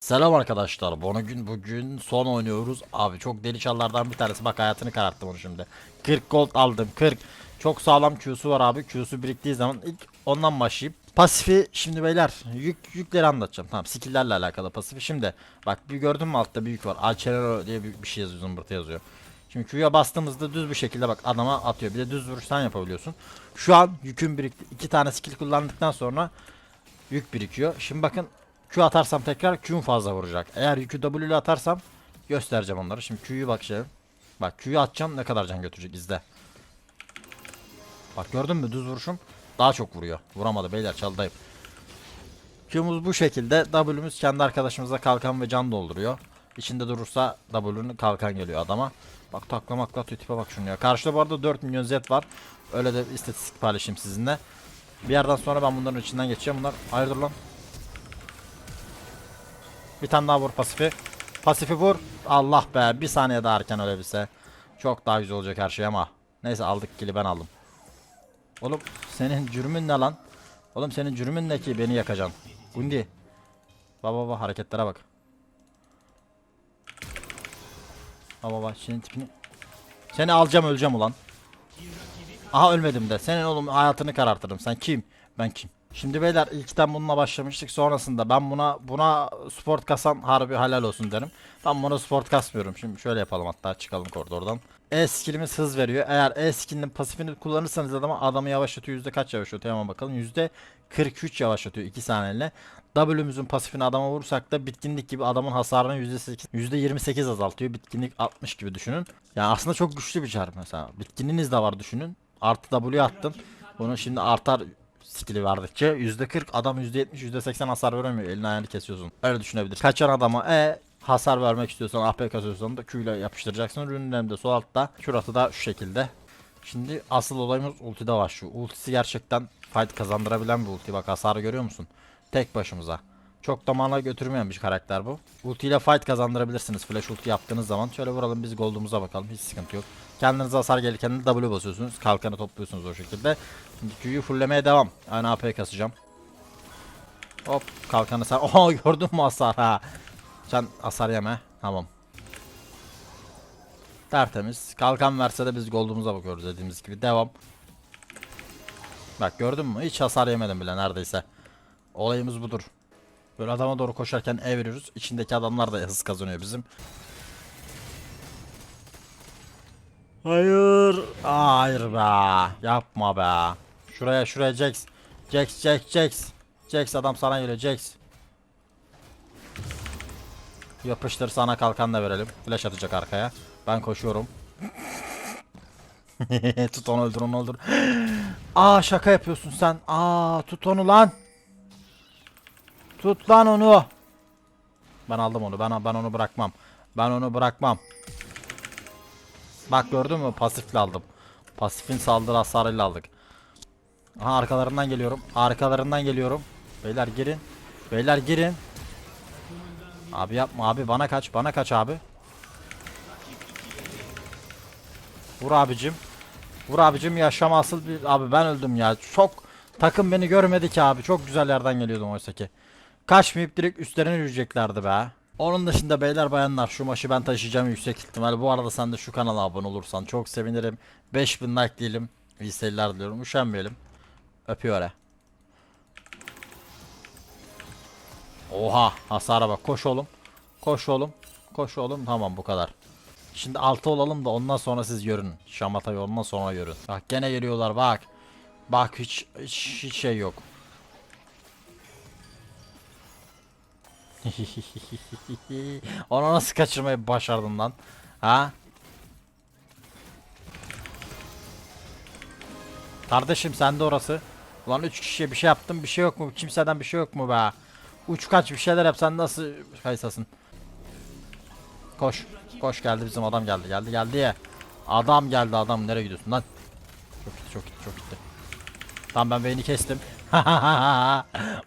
Selam arkadaşlar. Bugün bugün son oynuyoruz. Abi çok deli çallardan bir tanesi. Bak hayatını kararttım onu şimdi. 40 gold aldım. 40. Çok sağlam Q'su var abi. Q'su biriktiği zaman ilk ondan başlayıp pasifi şimdi beyler yük yükleri anlatacağım. Tamam skill'lerle alakalı pasifi. Şimdi bak bir gördün mü altta büyük var. Alcerero diye bir, bir şey yazıyor zımbırtı yazıyor. Şimdi Q'ya bastığımızda düz bir şekilde bak adama atıyor. Bir de düz vuruştan yapabiliyorsun. Şu an yükün birikti. iki tane skill kullandıktan sonra yük birikiyor. Şimdi bakın Q atarsam tekrar Q'un fazla vuracak. Eğer yükü W ile atarsam göstereceğim onları. Şimdi Q'yu bak şey. Bak Q'yu atacağım ne kadar can götürecek izle. Bak gördün mü düz vuruşum daha çok vuruyor. Vuramadı beyler çaldayım. Q'muz bu şekilde. W'muz kendi arkadaşımıza kalkan ve can dolduruyor. İçinde durursa W'nun kalkan geliyor adama. Bak taklamakla tipe bak şunu ya. Karşıda bu arada 4 milyon Z var. Öyle de istatistik paylaşayım sizinle. Bir yerden sonra ben bunların içinden geçeceğim. Bunlar hayırdır lan. Bir tane daha vur pasifi. Pasifi vur. Allah be bir saniye daha erken ölebilse. Çok daha güzel olacak her şey ama. Neyse aldık kili ben aldım. Oğlum senin cürmün ne lan? Oğlum senin cürmün ne ki beni yakacaksın? Gundi. Baba baba hareketlere bak. Baba baba senin tipini. Seni alacağım öleceğim ulan. Aha ölmedim de. Senin oğlum hayatını karartırım. Sen kim? Ben kim? Şimdi beyler ilkten bununla başlamıştık. Sonrasında ben buna buna sport kasan harbi halal olsun derim. Ben buna sport kasmıyorum. Şimdi şöyle yapalım hatta çıkalım koridordan. E skillimiz hız veriyor. Eğer E skillinin pasifini kullanırsanız adama adamı yavaşlatıyor. Yüzde kaç yavaşlatıyor hemen bakalım. Yüzde 43 yavaşlatıyor 2 saniyeyle. W'müzün pasifini adama vurursak da bitkinlik gibi adamın hasarını %8, %28 azaltıyor. Bitkinlik 60 gibi düşünün. Yani aslında çok güçlü bir çar mesela. Bitkinliğiniz de var düşünün. Artı W attın. Bunu şimdi artar skill'i verdikçe %40 adam %70 %80 hasar veremiyor. Elini ayağını kesiyorsun. Öyle düşünebilirsin. Kaçan adama E hasar vermek istiyorsan AP kasıyorsan da Q ile yapıştıracaksın. Ürünlerim de sol altta. Şurası da şu şekilde. Şimdi asıl olayımız ultide başlıyor. Ultisi gerçekten fight kazandırabilen bir ulti. Bak hasarı görüyor musun? Tek başımıza. Çok da mana götürmeyen bir karakter bu. Ulti ile fight kazandırabilirsiniz. Flash ulti yaptığınız zaman. Şöyle vuralım biz gold'umuza bakalım. Hiç sıkıntı yok. Kendinize hasar gelirken de W basıyorsunuz. Kalkanı topluyorsunuz o şekilde. Şimdi Q'yu fullemeye devam. Aynı AP kasacağım. Hop kalkanı sen. Oha gördün mü hasar ha. Sen hasar yeme. Tamam. Tertemiz. Kalkan verse de biz gold'umuza bakıyoruz dediğimiz gibi. Devam. Bak gördün mü? Hiç hasar yemedim bile neredeyse. Olayımız budur. Böyle adama doğru koşarken E veriyoruz. İçindeki adamlar da hız kazanıyor bizim. Hayır. Hayır be. Yapma be. Şuraya şuraya Jax. Jax Jax Jax. Jax adam sana geliyor Jax. Yapıştır sana kalkan da verelim. Flash atacak arkaya. Ben koşuyorum. tut onu öldür onu öldür. Aa şaka yapıyorsun sen. Aa tut onu lan. Tut lan onu. Ben aldım onu. Ben ben onu bırakmam. Ben onu bırakmam. Bak gördün mü? Pasifle aldım. Pasifin saldırı hasarıyla aldık. Aha arkalarından geliyorum. Arkalarından geliyorum. Beyler girin. Beyler girin. Abi yapma abi bana kaç. Bana kaç abi. Vur abicim. Vur abicim yaşam asıl bir abi ben öldüm ya. Çok takım beni görmedi ki abi. Çok güzel yerden geliyordum oysa ki. Kaçmayıp direkt üstlerine yürüyeceklerdi be. Onun dışında beyler bayanlar şu maçı ben taşıyacağım yüksek ihtimal. Bu arada sen de şu kanala abone olursan çok sevinirim. 5000 like diyelim. İyi seyirler diliyorum. Üşenmeyelim. Öpüyor he. Oha hasara bak koş oğlum. Koş oğlum. Koş oğlum. Tamam bu kadar. Şimdi 6 olalım da ondan sonra siz görün. Şamatayı ondan sonra görün. Bak gene geliyorlar bak. Bak hiç hiç, hiç şey yok. Onu nasıl kaçırmayı başardın lan? Ha? Kardeşim sen de orası. Ulan 3 kişiye bir şey yaptım bir şey yok mu? Kimseden bir şey yok mu be? Uç kaç bir şeyler yap sen nasıl kaysasın? Koş. Koş geldi bizim adam geldi geldi geldi. Adam geldi adam nereye gidiyorsun lan? Çok gitti çok gitti çok gitti. Tamam ben beyni kestim.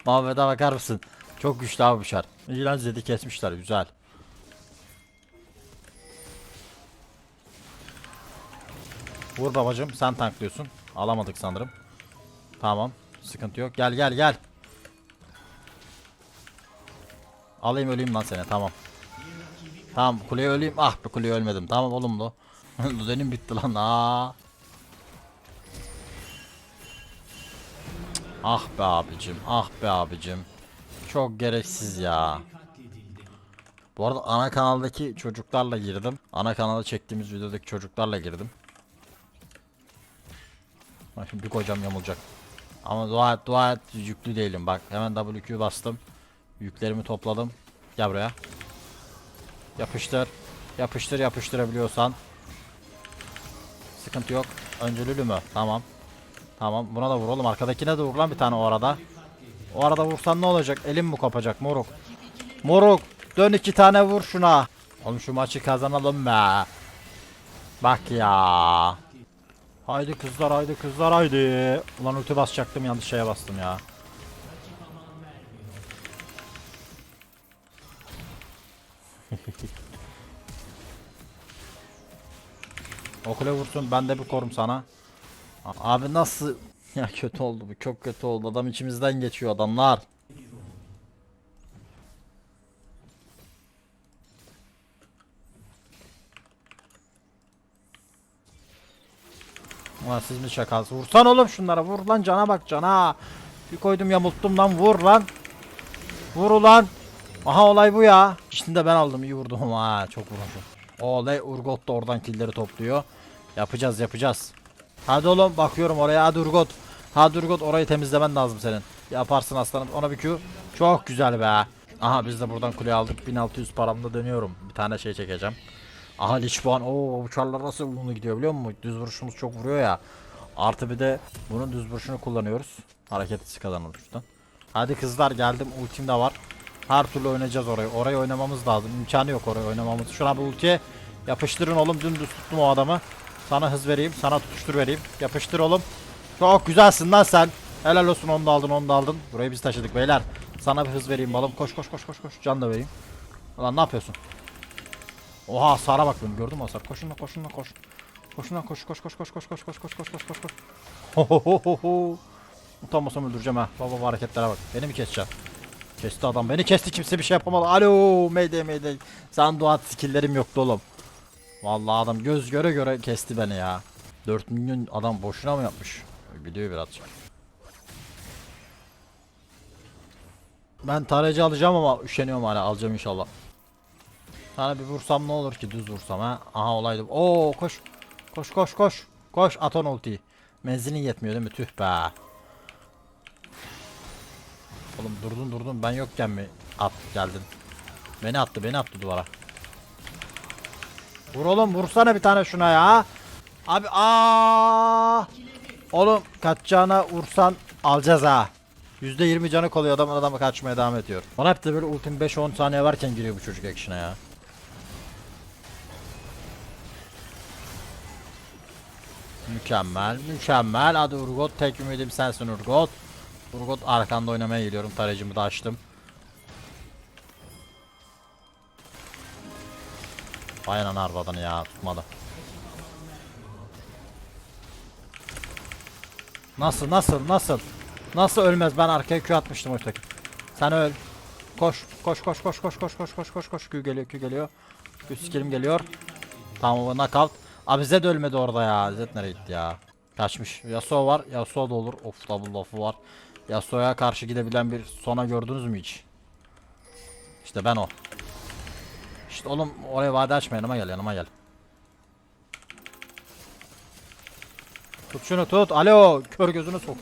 Muhammed'e bakar mısın? Çok güçlü abi bu şar. İlan zedi kesmişler güzel. Vur babacım sen tanklıyorsun. Alamadık sanırım. Tamam. Sıkıntı yok. Gel gel gel. Alayım öleyim lan seni tamam. Tamam kuleye öleyim. Ah be kuleye ölmedim. Tamam oğlum lo. Düzenim bitti lan. Aa. Ah be abicim. Ah be abicim. Çok gereksiz ya. Bu arada ana kanaldaki çocuklarla girdim. Ana kanalda çektiğimiz videodaki çocuklarla girdim. Bak şimdi bir kocam yamulacak. Ama dua et dua et yüklü değilim bak hemen WQ bastım. Yüklerimi topladım. Gel buraya. Yapıştır. Yapıştır yapıştırabiliyorsan. Sıkıntı yok. Önce Lülü mü? Tamam. Tamam buna da vur oğlum arkadakine de vur lan bir tane o arada. O arada vursan ne olacak? Elim mi kopacak moruk? Moruk dön iki tane vur şuna. Oğlum şu maçı kazanalım be. Bak ya. Haydi kızlar haydi kızlar haydi. Ulan ulti basacaktım yanlış şeye bastım ya. o kule vursun ben de bir korum sana. Abi nasıl ya kötü oldu bu çok kötü oldu adam içimizden geçiyor adamlar. Ulan siz mi şakası? Vursan oğlum şunlara vur lan cana bak cana. Bir koydum yamulttum lan vur lan. Vur ulan. Aha olay bu ya. İşini de ben aldım iyi vurdum ha çok vurmuşum. Olay Urgot da oradan killleri topluyor. Yapacağız yapacağız. Hadi oğlum bakıyorum oraya hadi Urgot. Hadi Urgot orayı temizlemen lazım senin. Yaparsın aslanım ona bir Q. Çok güzel be. Aha biz de buradan kule aldık 1600 paramda dönüyorum. Bir tane şey çekeceğim. Aha Lich puan. Oo uçarlar nasıl bunu gidiyor biliyor musun? Düz vuruşumuz çok vuruyor ya. Artı bir de bunun düz vuruşunu kullanıyoruz. Hareket hızı kazanır şuradan. Hadi kızlar geldim ultim de var. Her türlü oynayacağız orayı. Orayı oynamamız lazım. İmkanı yok orayı oynamamız. Şuna bir ultiye yapıştırın oğlum. Dümdüz tuttum o adamı. Sana hız vereyim. Sana tutuştur vereyim. Yapıştır oğlum. Çok güzelsin lan sen. Helal olsun onu da aldın onu da aldın. Burayı biz taşıdık beyler. Sana bir hız vereyim balım. Koş koş koş koş koş. Can da vereyim. Ulan ne yapıyorsun? Oha Sara bak benim gördün mü Hasar? Koşun lan koşun lan koş. Koşun lan koş koş koş koş koş koş koş koş koş koş koş koş. Ho ho ho ho. Utanmasam öldüreceğim ha. Baba bu hareketlere bak. Beni mi keseceksin? Kesti adam. Beni kesti kimse bir şey yapamadı. Alo mayday mayday. Sen dua et, skill'lerim yoktu oğlum. Vallahi adam göz göre göre kesti beni ya. 4 milyon adam boşuna mı yapmış? Biliyor birazcık. Ben tarayıcı alacağım ama üşeniyorum hala alacağım inşallah. Sana bir vursam ne olur ki düz vursam ha. Aha olaydı. Oo koş. Koş koş koş. Koş at on ultiyi. Menzilin yetmiyor değil mi? Tüh be. Oğlum durdun durdun ben yokken mi at geldin? Beni attı beni attı duvara. Vur oğlum vursana bir tane şuna ya. Abi aa. Oğlum kaçacağına vursan alacağız ha. %20 canı kalıyor adam adamı kaçmaya devam ediyor. Bana hep de böyle ultim 5-10 saniye varken giriyor bu çocuk action'a ya. Mükemmel, mükemmel. Hadi Urgot, tek ümidim sensin Urgot. Urgot arkanda oynamaya geliyorum. Tarayıcımı da açtım. Vay anan arvadını ya tutmadı. Nasıl nasıl nasıl? Nasıl ölmez? Ben arkaya Q atmıştım oytaki. Sen öl. Koş koş koş koş koş koş koş koş koş koş Q geliyor Q geliyor. Q skillim geliyor. Tamam o knockout. Abi Zed ölmedi orada ya. Zed nereye gitti ya? Kaçmış. Yasuo var. Yasuo da olur. Of double lafı var. Yasuo'ya karşı gidebilen bir sona gördünüz mü hiç? İşte ben o. İşte oğlum oraya vade açma yanıma gel yanıma gel. Tut şunu tut. Alo kör gözünü sok.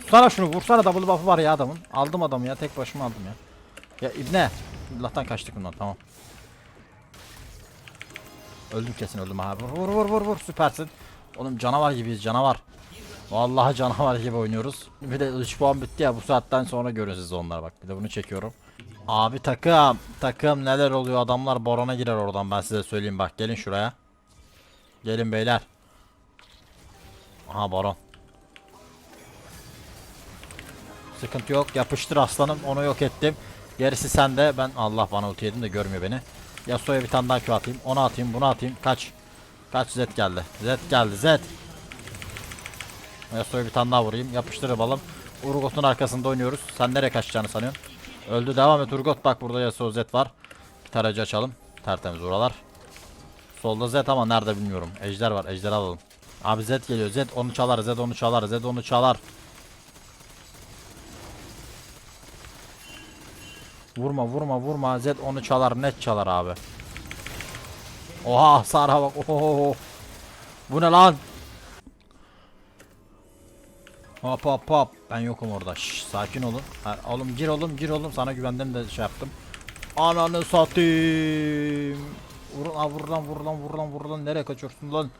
Tutsana şunu vursana double buff'ı var ya adamın. Aldım adamı ya tek başıma aldım ya. Ya ibne. Allah'tan kaçtık bundan tamam. Öldüm kesin öldüm abi. Vur vur vur vur süpersin. Oğlum canavar gibiyiz canavar. Vallahi canavar gibi oynuyoruz. Bir de 3 puan bitti ya bu saatten sonra görün siz onlar bak. Bir de bunu çekiyorum. Abi takım takım neler oluyor adamlar barona girer oradan ben size söyleyeyim bak gelin şuraya. Gelin beyler. Aha baron. Sıkıntı yok yapıştır aslanım onu yok ettim. Gerisi sende ben Allah bana ulti yedim de görmüyor beni. Yasuo'ya bir tane daha Q atayım onu atayım bunu atayım kaç. Kaç Z geldi Z geldi Z. Yasuo'ya bir tane daha vurayım yapıştır balım. Urgot'un arkasında oynuyoruz. Sen nereye kaçacağını sanıyorsun? Öldü devam et Urgot bak burada Yasuo Z var. Bir tarayıcı açalım. Tertemiz oralar. Solda Z ama nerede bilmiyorum. Ejder var ejder alalım. Abi Z geliyor Z onu çalar Z onu çalar Z onu çalar. Vurma vurma vurma Z onu çalar net çalar abi. Oha Sara bak oho. Bu ne lan? Hop hop hop. Ben yokum orada. Şş, sakin olun. Ha, oğlum gir oğlum gir oğlum. Sana güvendim de şey yaptım. Ananı satayım. Vur lan vur lan vur lan vur lan vur lan. Nereye kaçıyorsun lan?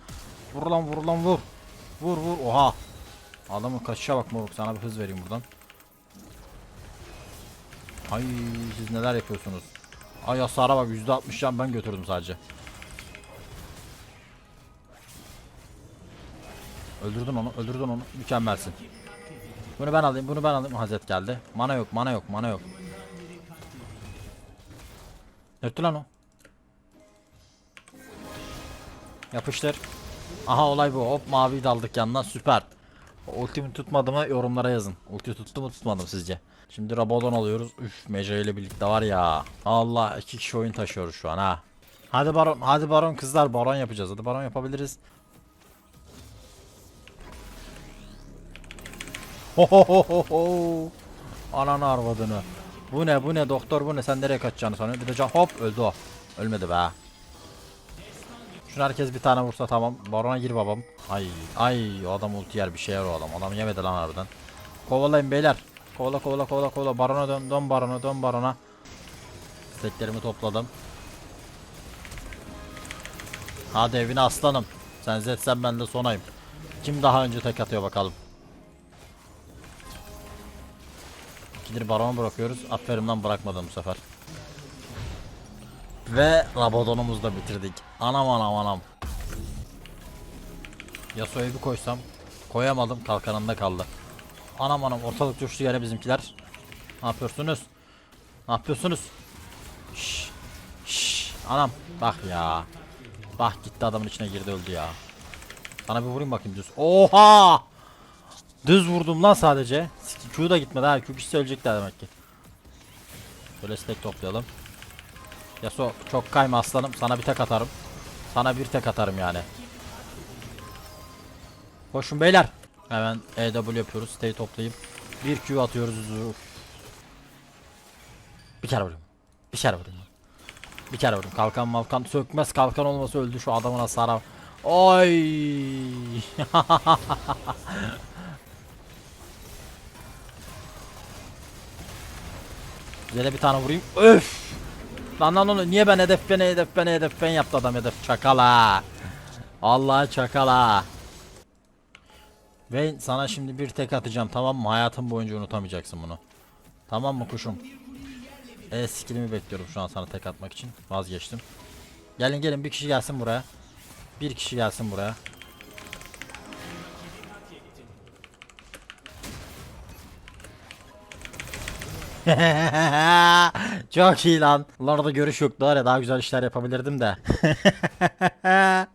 Vur lan vur lan vur. Vur vur. Oha. Adamın kaçışa bak moruk. Sana bir hız vereyim buradan. Ay siz neler yapıyorsunuz? Ay hasara bak %60 can ben götürdüm sadece. Öldürdün onu, öldürdün onu. Mükemmelsin. Bunu ben alayım, bunu ben alayım. Hazret geldi. Mana yok, mana yok, mana yok. Öttü lan o. Yapıştır. Aha olay bu. Hop maviyi de aldık yanına. Süper. Ultimi tutmadı mı yorumlara yazın. Ulti tuttu mu tutmadım sizce? Şimdi Rabadon alıyoruz. Üf Meca ile birlikte var ya. Allah iki kişi oyun taşıyoruz şu an ha. Hadi baron, hadi baron kızlar baron yapacağız. Hadi baron yapabiliriz. Hohohoho. Ananı arvadını. Bu ne bu ne doktor bu ne sen nereye kaçacağını sanıyorsun? Bir de can hop öldü o. Ölmedi be. Şunu herkes bir tane vursa tamam. Barona gir babam. Ay ay o adam ulti yer bir şey yer o adam. Adam yemedi lan harbiden. Kovalayın beyler. Kovala kovala kovala kovala. Barona dön dön barona dön barona. Steklerimi topladım. Hadi evine aslanım. Sen Z sen ben de sonayım. Kim daha önce tek atıyor bakalım. İkidir barona bırakıyoruz. Aferin lan bırakmadım bu sefer. Ve Rabadon'umuzu da bitirdik. Anam anam anam. Yasuo'yu bir koysam. Koyamadım kalkanında kaldı. Anam anam ortalık coştu yere bizimkiler. Ne yapıyorsunuz? Ne yapıyorsunuz? Şşş. Şşş. Anam bak ya. Bak gitti adamın içine girdi öldü ya. Sana bir vurayım bakayım düz. Oha! Düz vurdum lan sadece. Q da gitmedi ha. Q ölecekler demek ki. Şöyle stack toplayalım. Yasuo çok kayma aslanım. Sana bir tek atarım. Sana bir tek atarım yani. Koşun beyler. Hemen EW yapıyoruz. Stay toplayıp bir Q atıyoruz. Uf. Bir kere vurayım. Bir kere vurayım. Bir kere vurayım. Kalkan malkan sökmez. Kalkan olması öldü şu adamın hasara. Oy. Güzel bir tane vurayım. Öf. Lan lan onu niye ben hedef ben hedef ben hedef ben yaptı adam hedef çakala. Allah çakala. Ve sana şimdi bir tek atacağım tamam mı? Hayatın boyunca unutamayacaksın bunu. Tamam mı kuşum? E skillimi bekliyorum şu an sana tek atmak için. Vazgeçtim. Gelin gelin bir kişi gelsin buraya. Bir kişi gelsin buraya. Çok iyi lan. Bunlarda görüş yoktu var ya daha güzel işler yapabilirdim de.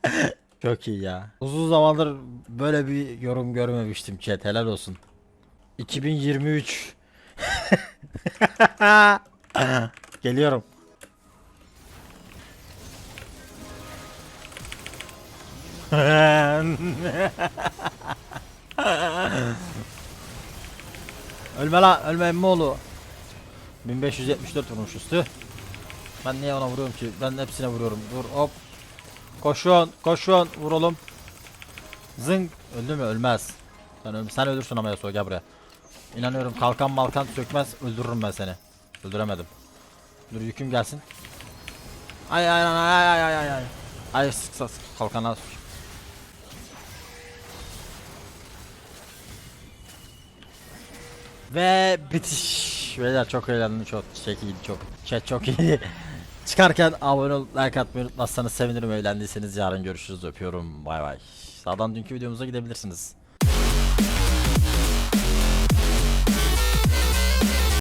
Çok iyi ya. Uzun zamandır böyle bir yorum görmemiştim chat helal olsun. 2023 Geliyorum. ölme la ölme emmoğlu. 1574 vurmuşuz tüh. Ben niye ona vuruyorum ki? Ben hepsine vuruyorum. Dur hop. Koşun, koşun, vuralım. Zınk. Öldü mü? Ölmez. Sen, öl sen ölürsün ama Yasuo gel buraya. İnanıyorum kalkan malkan sökmez öldürürüm ben seni. Öldüremedim. Dur yüküm gelsin. Ay ay ay ay ay ay ay ay. Sık sık sık kalkana. Ve bitiş. Beyler çok eğlendim çok iyiydi çok. Chat çok iyiydi. Çıkarken abone ol, like atmayı unutmazsanız sevinirim. Eğlendiyseniz yarın görüşürüz. Öpüyorum. Bay bay. Sağdan dünkü videomuza gidebilirsiniz.